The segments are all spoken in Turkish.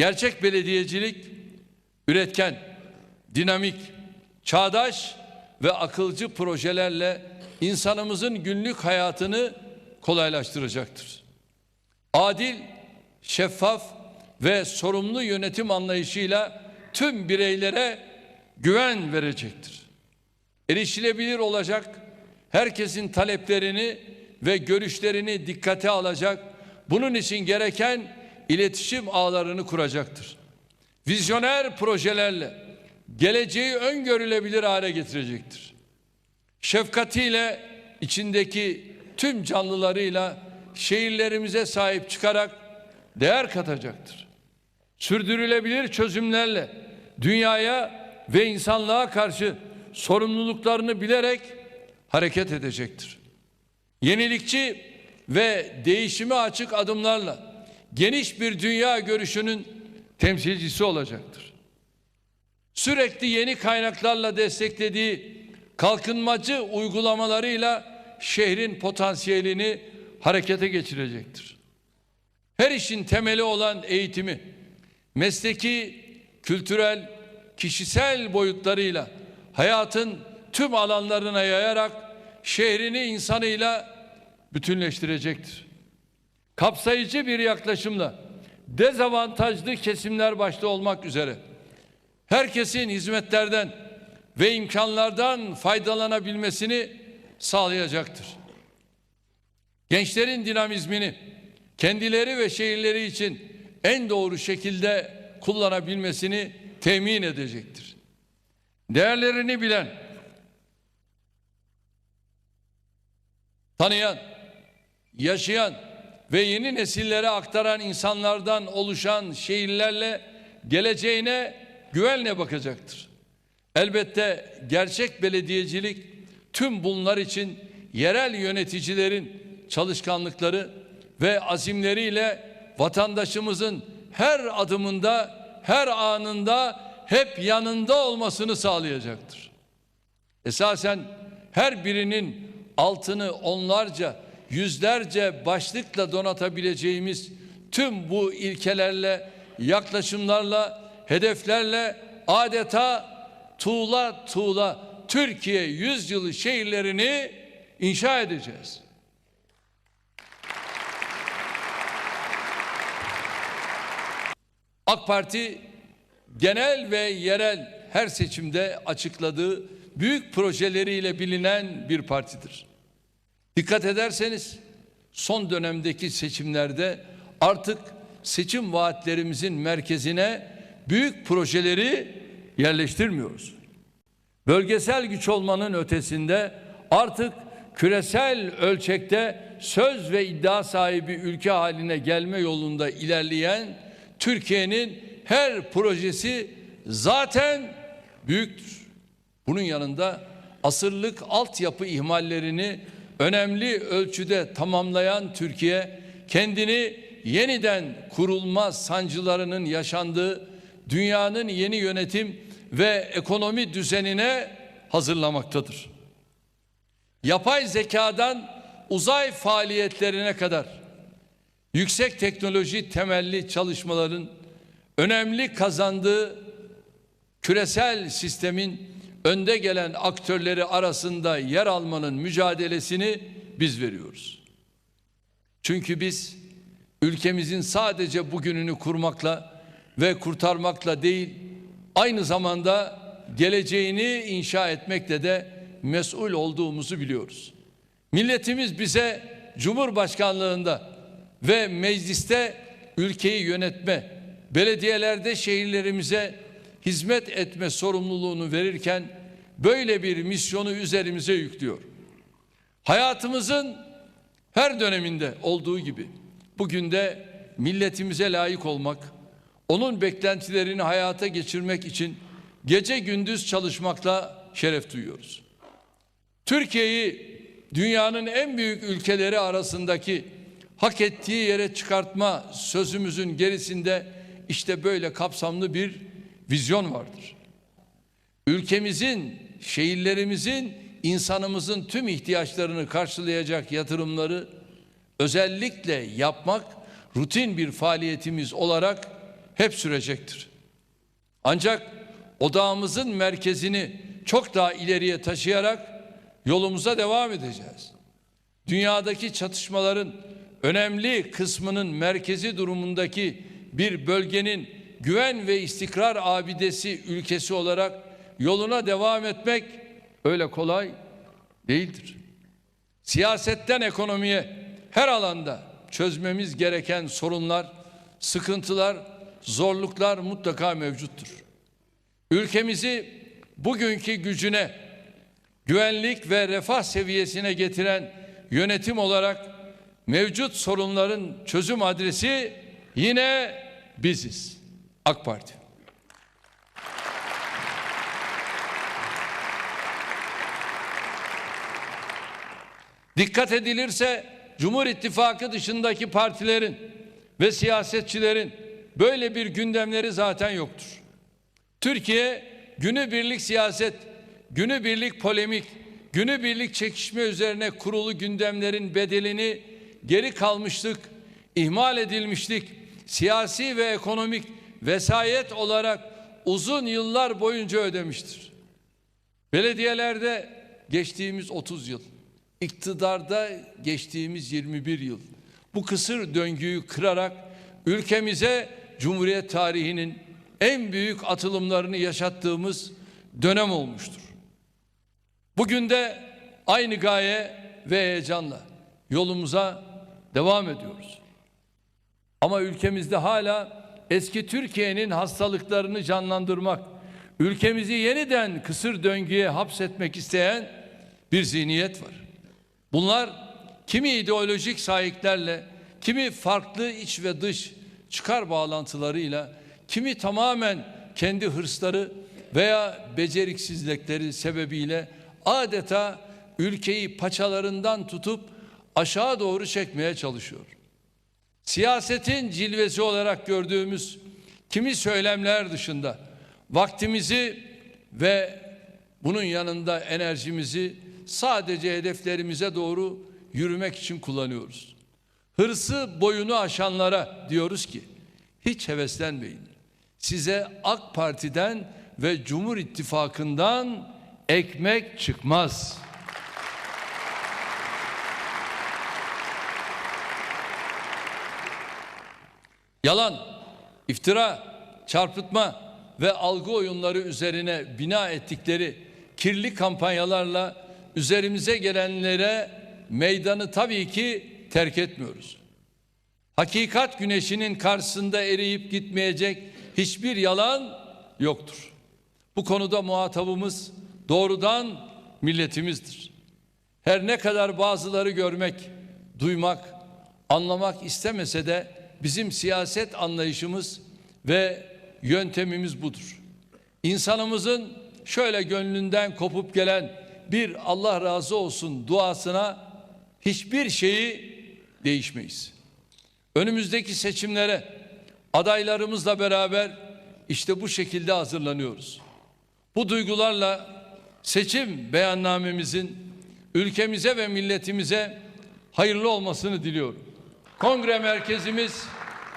Gerçek belediyecilik üretken, dinamik, çağdaş ve akılcı projelerle insanımızın günlük hayatını kolaylaştıracaktır. Adil, şeffaf ve sorumlu yönetim anlayışıyla tüm bireylere güven verecektir. Erişilebilir olacak, herkesin taleplerini ve görüşlerini dikkate alacak, bunun için gereken iletişim ağlarını kuracaktır. Vizyoner projelerle geleceği öngörülebilir hale getirecektir. Şefkatiyle içindeki tüm canlılarıyla şehirlerimize sahip çıkarak değer katacaktır. Sürdürülebilir çözümlerle dünyaya ve insanlığa karşı sorumluluklarını bilerek hareket edecektir. Yenilikçi ve değişime açık adımlarla geniş bir dünya görüşünün temsilcisi olacaktır. Sürekli yeni kaynaklarla desteklediği kalkınmacı uygulamalarıyla şehrin potansiyelini harekete geçirecektir. Her işin temeli olan eğitimi mesleki, kültürel, kişisel boyutlarıyla hayatın tüm alanlarına yayarak şehrini insanıyla bütünleştirecektir. Kapsayıcı bir yaklaşımla dezavantajlı kesimler başta olmak üzere herkesin hizmetlerden ve imkanlardan faydalanabilmesini sağlayacaktır. Gençlerin dinamizmini kendileri ve şehirleri için en doğru şekilde kullanabilmesini temin edecektir. Değerlerini bilen, tanıyan, yaşayan ve yeni nesillere aktaran insanlardan oluşan şehirlerle geleceğine güvenle bakacaktır. Elbette gerçek belediyecilik tüm bunlar için yerel yöneticilerin çalışkanlıkları ve azimleriyle vatandaşımızın her adımında, her anında hep yanında olmasını sağlayacaktır. Esasen her birinin altını onlarca, yüzlerce başlıkla donatabileceğimiz tüm bu ilkelerle, yaklaşımlarla, hedeflerle adeta tuğla tuğla Türkiye yüzyılı şehirlerini inşa edeceğiz. AK Parti genel ve yerel her seçimde açıkladığı büyük projeleriyle bilinen bir partidir. Dikkat ederseniz son dönemdeki seçimlerde artık seçim vaatlerimizin merkezine büyük projeleri yerleştirmiyoruz. Bölgesel güç olmanın ötesinde artık küresel ölçekte söz ve iddia sahibi ülke haline gelme yolunda ilerleyen Türkiye'nin her projesi zaten büyüktür. Bunun yanında asırlık altyapı ihmallerini önemli ölçüde tamamlayan Türkiye kendini yeniden kurulma sancılarının yaşandığı dünyanın yeni yönetim ve ekonomi düzenine hazırlamaktadır. Yapay zekadan uzay faaliyetlerine kadar yüksek teknoloji temelli çalışmaların önemli kazandığı küresel sistemin önde gelen aktörleri arasında yer almanın mücadelesini biz veriyoruz. Çünkü biz ülkemizin sadece bugününü kurmakla ve kurtarmakla değil, aynı zamanda geleceğini inşa etmekle de mesul olduğumuzu biliyoruz. Milletimiz bize Cumhurbaşkanlığında ve mecliste ülkeyi yönetme, belediyelerde şehirlerimize hizmet etme sorumluluğunu verirken böyle bir misyonu üzerimize yüklüyor. Hayatımızın her döneminde olduğu gibi bugün de milletimize layık olmak, onun beklentilerini hayata geçirmek için gece gündüz çalışmakla şeref duyuyoruz. Türkiye'yi dünyanın en büyük ülkeleri arasındaki hak ettiği yere çıkartma sözümüzün gerisinde işte böyle kapsamlı bir vizyon vardır. Ülkemizin, şehirlerimizin, insanımızın tüm ihtiyaçlarını karşılayacak yatırımları özellikle yapmak rutin bir faaliyetimiz olarak hep sürecektir. Ancak odağımızın merkezini çok daha ileriye taşıyarak yolumuza devam edeceğiz. Dünyadaki çatışmaların önemli kısmının merkezi durumundaki bir bölgenin güven ve istikrar abidesi ülkesi olarak yoluna devam etmek öyle kolay değildir. Siyasetten ekonomiye her alanda çözmemiz gereken sorunlar, sıkıntılar, zorluklar mutlaka mevcuttur. Ülkemizi bugünkü gücüne, güvenlik ve refah seviyesine getiren yönetim olarak mevcut sorunların çözüm adresi yine biziz. AK Parti. Dikkat edilirse Cumhur İttifakı dışındaki partilerin ve siyasetçilerin böyle bir gündemleri zaten yoktur. Türkiye günübirlik siyaset, günübirlik polemik, günübirlik çekişme üzerine kurulu gündemlerin bedelini geri kalmışlık, ihmal edilmişlik, siyasi ve ekonomik vesayet olarak uzun yıllar boyunca ödemiştir. Belediyelerde geçtiğimiz 30 yıl, iktidarda geçtiğimiz 21 yıl bu kısır döngüyü kırarak ülkemize Cumhuriyet tarihinin en büyük atılımlarını yaşattığımız dönem olmuştur. Bugün de aynı gaye ve heyecanla yolumuza devam ediyoruz. Ama ülkemizde hala eski Türkiye'nin hastalıklarını canlandırmak, ülkemizi yeniden kısır döngüye hapsetmek isteyen bir zihniyet var. Bunlar kimi ideolojik sahiplerle, kimi farklı iç ve dış çıkar bağlantılarıyla, kimi tamamen kendi hırsları veya beceriksizlikleri sebebiyle adeta ülkeyi paçalarından tutup aşağı doğru çekmeye çalışıyor. Siyasetin cilvesi olarak gördüğümüz kimi söylemler dışında vaktimizi ve bunun yanında enerjimizi sadece hedeflerimize doğru yürümek için kullanıyoruz. Hırsı boyunu aşanlara diyoruz ki hiç heveslenmeyin. Size AK Parti'den ve Cumhur İttifakı'ndan ekmek çıkmaz. Yalan, iftira, çarpıtma ve algı oyunları üzerine bina ettikleri kirli kampanyalarla üzerimize gelenlere meydanı tabii ki terk etmiyoruz. Hakikat güneşinin karşısında eriyip gitmeyecek hiçbir yalan yoktur. Bu konuda muhatabımız doğrudan milletimizdir. Her ne kadar bazıları görmek, duymak, anlamak istemese de bizim siyaset anlayışımız ve yöntemimiz budur. İnsanımızın şöyle gönlünden kopup gelen bir Allah razı olsun duasına hiçbir şeyi değişmeyiz. Önümüzdeki seçimlere adaylarımızla beraber işte bu şekilde hazırlanıyoruz. Bu duygularla seçim beyannamemizin ülkemize ve milletimize hayırlı olmasını diliyorum. Kongre merkezimiz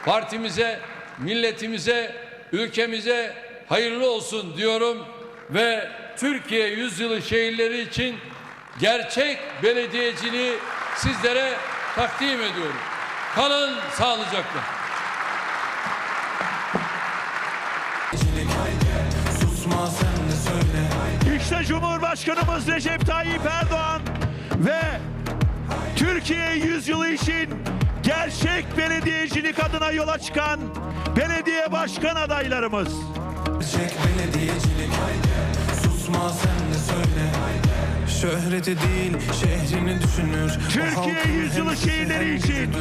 partimize, milletimize, ülkemize hayırlı olsun diyorum ve Türkiye yüzyılı şehirleri için gerçek belediyeciliği sizlere takdim ediyorum. Kalın sağlıcakla. İşte Cumhurbaşkanımız Recep Tayyip Erdoğan ve Türkiye yüzyılı için gerçek belediyecilik adına yola çıkan belediye başkan adaylarımız. Çek belediyecilik Susma sen de söyle Şöhreti değil şehrini düşünür. Türkiye yüzyılı şehirleri için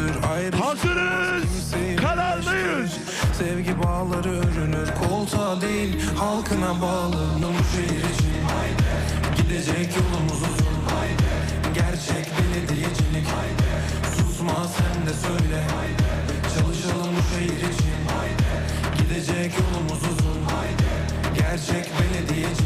hazırız, kararlıyız. Sevgi bağları örünür Koltuğa değil halkına bağlı. Bu şehir için Gidecek yolumuz Gerçek belediyecilik